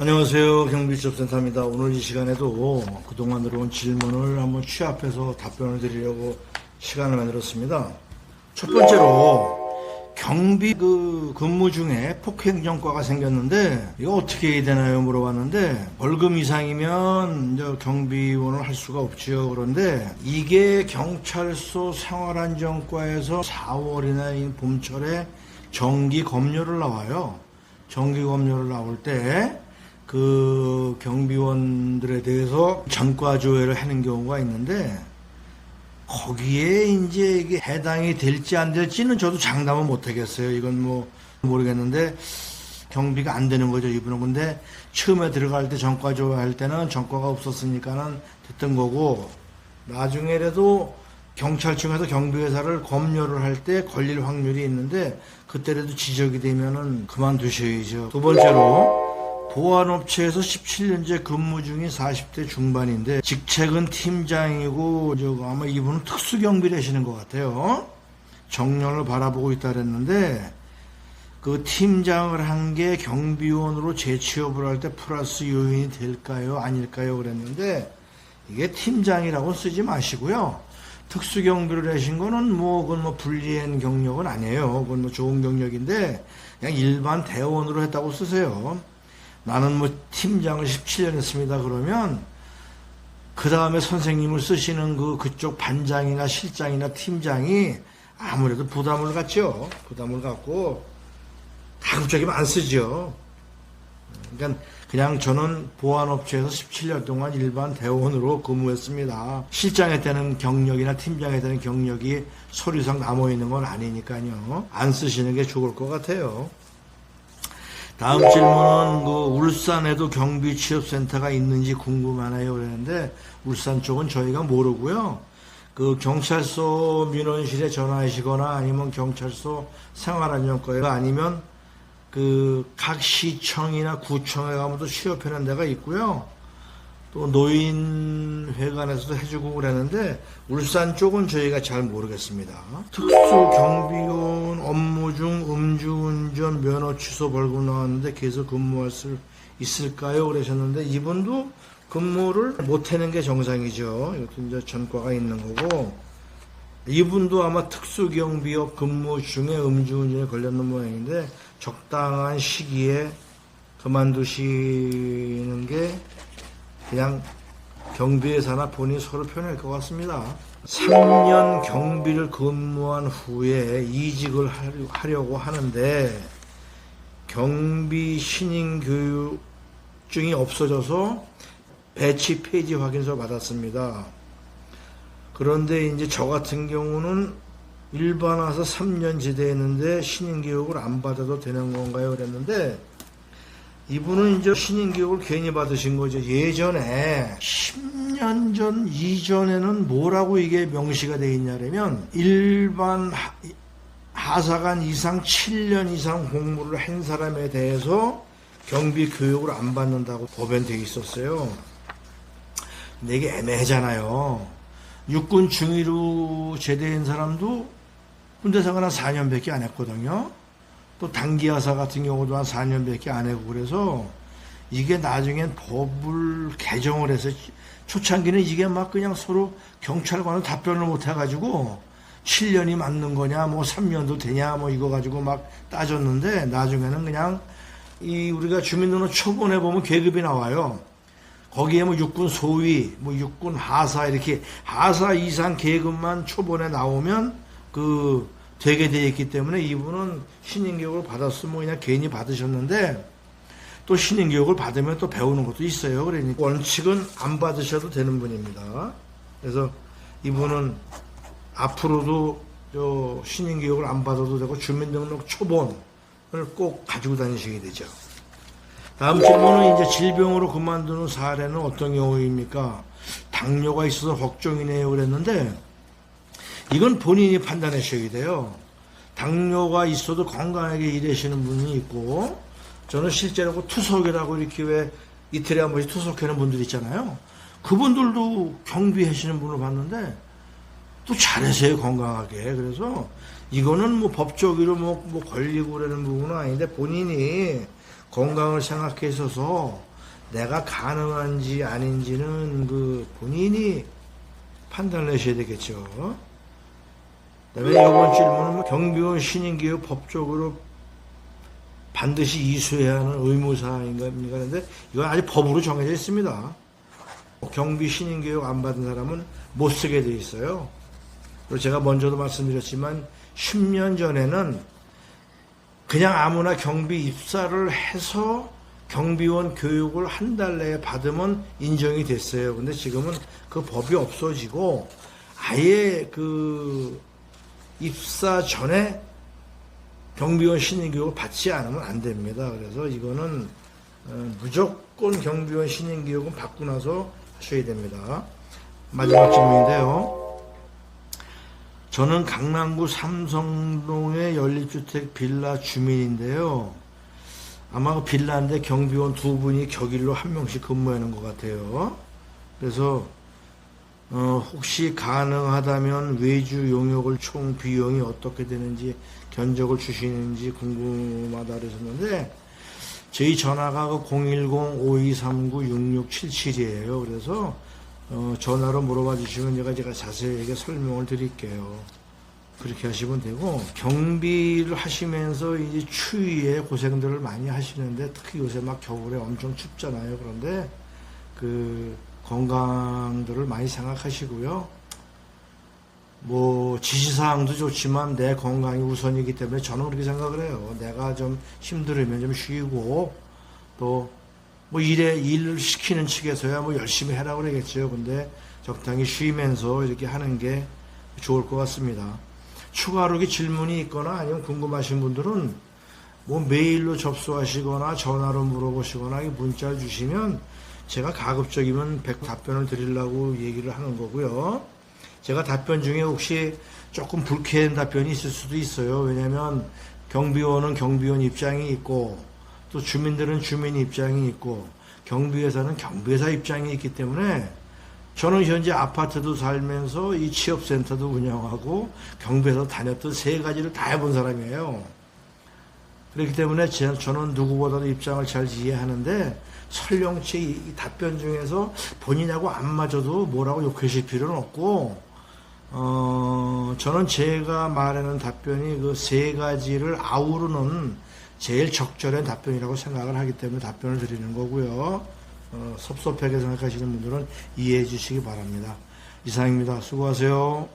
안녕하세요. 경비집센터입니다. 오늘 이 시간에도 그동안 들어온 질문을 한번 취합해서 답변을 드리려고 시간을 만들었습니다. 첫 번째로 경비 그 근무 중에 폭행전과가 생겼는데 이거 어떻게 해야 되나요? 물어봤는데 벌금 이상이면 이제 경비원을 할 수가 없지요. 그런데 이게 경찰서 생활안전과에서 4월이나 이 봄철에 정기 검열을 나와요. 정기 검열을 나올 때 그 경비원들에 대해서 전과 조회를 하는 경우가 있는데 거기에 이제 이게 해당이 될지 안 될지는 저도 장담은 못 하겠어요. 이건 뭐 모르겠는데 경비가 안 되는 거죠, 이분은. 근데 처음에 들어갈 때 전과 조회할 때는 전과가 없었으니까는 됐던 거고 나중에라도 경찰청에서 경비회사를 검열을 할 때 걸릴 확률이 있는데 그때라도 지적이 되면은 그만두셔야죠. 두 번째로 보안업체에서 17년째 근무 중인 40대 중반인데 직책은 팀장이고 저 아마 이분은 특수경비를 하시는 것 같아요. 정년을 바라보고 있다 그랬는데 그 팀장을 한 게 경비원으로 재취업을 할 때 플러스 요인이 될까요? 아닐까요? 그랬는데 이게 팀장이라고 쓰지 마시고요. 특수경비를 하신 거는 뭐 그건 뭐 불리한 경력은 아니에요. 그건 뭐 좋은 경력인데 그냥 일반 대원으로 했다고 쓰세요. 나는 뭐 팀장을 17년 했습니다. 그러면 그 다음에 선생님을 쓰시는 그 그쪽 반장이나 실장이나 팀장이 아무래도 부담을 갖죠. 부담을 갖고 가급적이면 안 쓰죠. 그러니까 그냥 저는 보안업체에서 17년 동안 일반 대원으로 근무했습니다. 실장에 때는 경력이나 팀장에 때는 경력이 서류상 남아 있는 건 아니니까요. 안 쓰시는 게 좋을 것 같아요. 다음 질문은 그 울산에도 경비 취업센터가 있는지 궁금하네요. 그랬는데 울산 쪽은 저희가 모르고요. 그 경찰서 민원실에 전화하시거나 아니면 경찰서 생활안전과에 아니면 그 각 시청이나 구청에 가면 또 취업하는 데가 있고요. 또 노인회관에서도 해주고 그랬는데 울산 쪽은 저희가 잘 모르겠습니다. 특수 경비원 업무 중 음주운전 면허 취소 벌금 나왔는데 계속 근무할 수 있을까요? 그러셨는데 이분도 근무를 못 하는 게 정상이죠. 이것도 이제 전과가 있는 거고 이분도 아마 특수경비업 근무 중에 음주운전에 걸렸는 모양인데 적당한 시기에 그만두시는 게 그냥 경비회사나 본인이 서로 편할 것 같습니다. 3년 경비를 근무한 후에 이직을 하려- 하려고 하는데 경비 신임 교육증이 없어져서 배치 폐지 확인서 받았습니다. 그런데 이제 저 같은 경우는 일반 와서 3년 지대했는데 신임 교육을 안 받아도 되는 건가요? 그랬는데 이분은 이제 신임 교육을 괜히 받으신 거죠. 예전에 10년 전 이전에는 뭐라고 이게 명시가 돼 있냐면 일반 하- 하사관 이상 7년 이상 공무를 한 사람에 대해서 경비 교육을 안 받는다고 법엔 돼 있었어요. 근데 이게 애매하잖아요. 육군 중위로 제대한 사람도 군대 생활 한 4년밖에 안 했거든요. 또 단기하사 같은 경우도 한 4년밖에 안 하고 그래서 이게 나중엔 법을 개정을 해서 초창기는 이게 막 그냥 서로 경찰관은 답변을 못 해가지고 7년이 맞는 거냐 뭐 3년도 되냐 뭐 이거 가지고 막 따졌는데 나중에는 그냥 이 우리가 주민등록 초본에 보면 계급이 나와요. 거기에 뭐 육군 소위, 뭐 육군 하사 이렇게 하사 이상 계급만 초본에 나오면 그 되게 돼 있기 때문에 이분은 신임 교육을 받았으면 그냥 괜히 받으셨는데 또 신임 교육을 받으면 또 배우는 것도 있어요. 그러니까 원칙은 안 받으셔도 되는 분입니다. 그래서 이분은 앞으로도 저 신임 교육을 안 받아도 되고 주민등록 초본을 꼭 가지고 다니셔야 되죠. 다음 질문은 이제 질병으로 그만두는 사례는 어떤 경우입니까? 당뇨가 있어서 걱정이네요. 그랬는데 이건 본인이 판단하셔야 돼요. 당뇨가 있어도 건강하게 일하시는 분이 있고 저는 실제로 그 투석이라고 이렇게 왜 이틀에 한 번씩 투석하는 분들 있잖아요. 그분들도 경비하시는 분을 봤는데 또 잘하세요 건강하게 그래서 이거는 뭐 법적으로 뭐, 뭐 걸리고 그러는 부분은 아닌데 본인이 건강을 생각해 있어서 내가 가능한지 아닌지는 그 본인이 판단을 내셔야 되겠죠. 그다음에 이번 질문은 뭐 경비원 신인기업 법적으로 반드시 이수해야 하는 의무사항인가 그런데 이건 아직 법으로 정해져 있습니다. 경비 신인교육 안 받은 사람은 못 쓰게 돼 있어요. 그리고 제가 먼저도 말씀드렸지만 10년 전에는 그냥 아무나 경비 입사를 해서 경비원 교육을 한 달 내에 받으면 인정이 됐어요. 근데 지금은 그 법이 없어지고 아예 그 입사 전에 경비원 신인교육을 받지 않으면 안 됩니다. 그래서 이거는 어, 무조건 경비원 신인교육은 받고 나서 하셔야 됩니다. 마지막 질문인데요. 저는 강남구 삼성동의 연립주택 빌라 주민인데요. 아마 그 빌라인데 경비원 두 분이 격일로 한 명씩 근무하는 것 같아요. 그래서 어, 혹시 가능하다면 외주 용역을 총 비용이 어떻게 되는지 견적을 주시는지 궁금하다 그러셨는데 저희 전화가 그 010-5239-6677이에요. 그래서 어, 전화로 물어봐 주시면 제가 제가 자세하게 설명을 드릴게요. 그렇게 하시면 되고 경비를 하시면서 이제 추위에 고생들을 많이 하시는데 특히 요새 막 겨울에 엄청 춥잖아요. 그런데 그 건강들을 많이 생각하시고요. 뭐 지시사항도 좋지만 내 건강이 우선이기 때문에 저는 그렇게 생각을 해요. 내가 좀 힘들으면 좀 쉬고 또 뭐 일에 일을 시키는 측에서야 뭐 열심히 해라 그러겠죠. 근데 적당히 쉬면서 이렇게 하는 게 좋을 것 같습니다. 추가로 질문이 있거나 아니면 궁금하신 분들은 뭐 메일로 접수하시거나 전화로 물어보시거나 문자를 주시면 제가 가급적이면 100 답변을 드리려고 얘기를 하는 거고요. 제가 답변 중에 혹시 조금 불쾌한 답변이 있을 수도 있어요. 왜냐하면 경비원은 경비원 입장이 있고 또 주민들은 주민 입장이 있고 경비회사는 경비회사 입장이 있기 때문에 저는 현재 아파트도 살면서 이 취업센터도 운영하고 경비회사 다녔던 세 가지를 다 해본 사람이에요. 그렇기 때문에 제- 저는 누구보다도 입장을 잘 이해하는데 설령 제이 답변 중에서 본인하고 안 맞아도 뭐라고 욕하실 필요는 없고 어, 저는 제가 말하는 답변이 그 세 가지를 아우르는 제일 적절한 답변이라고 생각을 하기 때문에 답변을 드리는 거고요. 어, 섭섭하게 생각하시는 분들은 이해해 주시기 바랍니다. 이상입니다. 수고하세요.